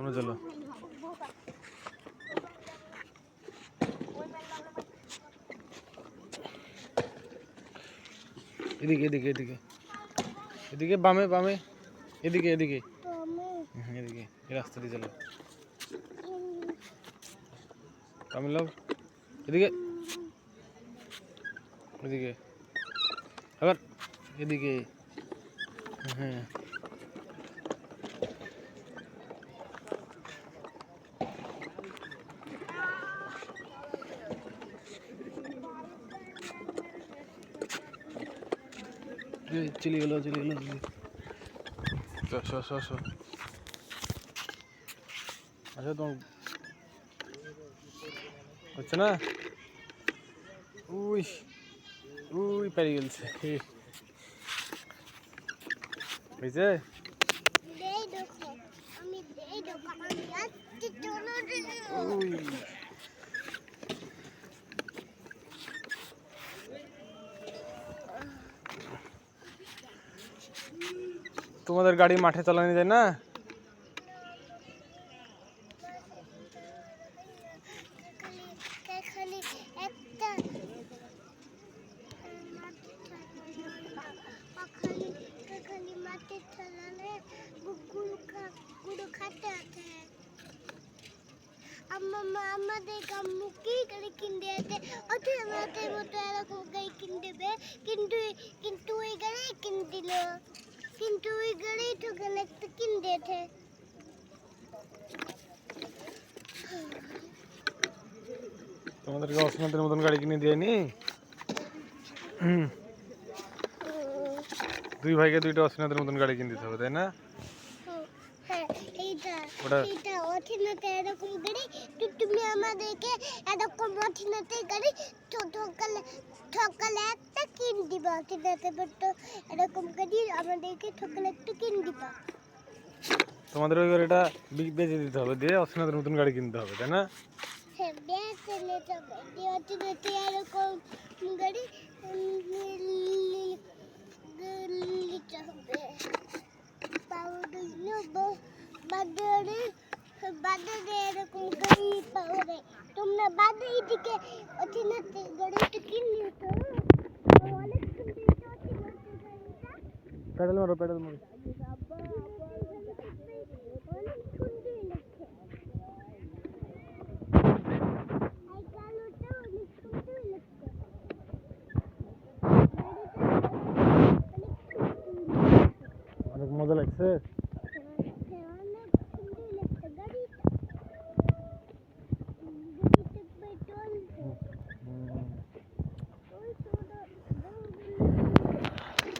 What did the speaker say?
সামনে চলো এদিকে এদিকে এদিকে এদিকে বামে বামে এদিকে এদিকে হ্যাঁ, এদিকে এই রাস্তা দিয়ে চলো তামিল এদিকে এদিকে আবার এদিকে হ্যাঁ চলে গেলো চলে গেলো। আসো আসো আসো আচ্ছা তোমার হচ্ছে না? উই উই পেরিয়ে গেছে হয়েছে দেই দেখো আমি দেই দেখো আমি যাচ্ছি চলো রে। উই তোমাদের গাড়ি মাঠে চালানো যায় না খালি খালি একটা মাটি খালি খালি মাটি ঠেলালে গুগুল খা গুড়ো খাতে আছে আম্মা আমাদের আম্মু কি গাড়ি কিনতে আছে অথচ আমাদের মতো এরকম গাড়ি কিনে দেবে কিন্তু কিন্তু ওই গাড়ি কিনে দিল কিন্তু ওই গাড়ি তো গেলে একটা কিনে দিয়েছে তোমাদেরকে অসীমাতের মতন গাড়ি কিনে দিয়ে নি দুই ভাইকে দুইটা অসীনাথের মতন গাড়ি কিনে দিতে হবে তাই না? ওটা- এইটা অথিনাতে এরকম গাড়ি তো তুমি আমাদেরকে এরকম অথিনাতে গাড়ি ঠকালে ঠকালে একটা কিন দিবা। অথিনাতে তো এরকম গাড়ি আমাদেরকে ঠকালে একটা কিন দিবা। তোমাদের ওই গাড়িটা বেচে দিতে হবে দিয়ে অসীনাথের মতন গাড়ি কিনতে হবে তাই না? হ্যাঁ বেঁচে নিতে হবে। দিয়ে অথিনাতে এরকম গাড়ি বাজারে এরকম গাড়ি পাওয়া তোমরা বাজারে দিকে অচিনাতে গাড়িটা কিনে তো? অনেক প্যাডেল মারো প্যাডেল মারো। অনেক মজা লাগছে।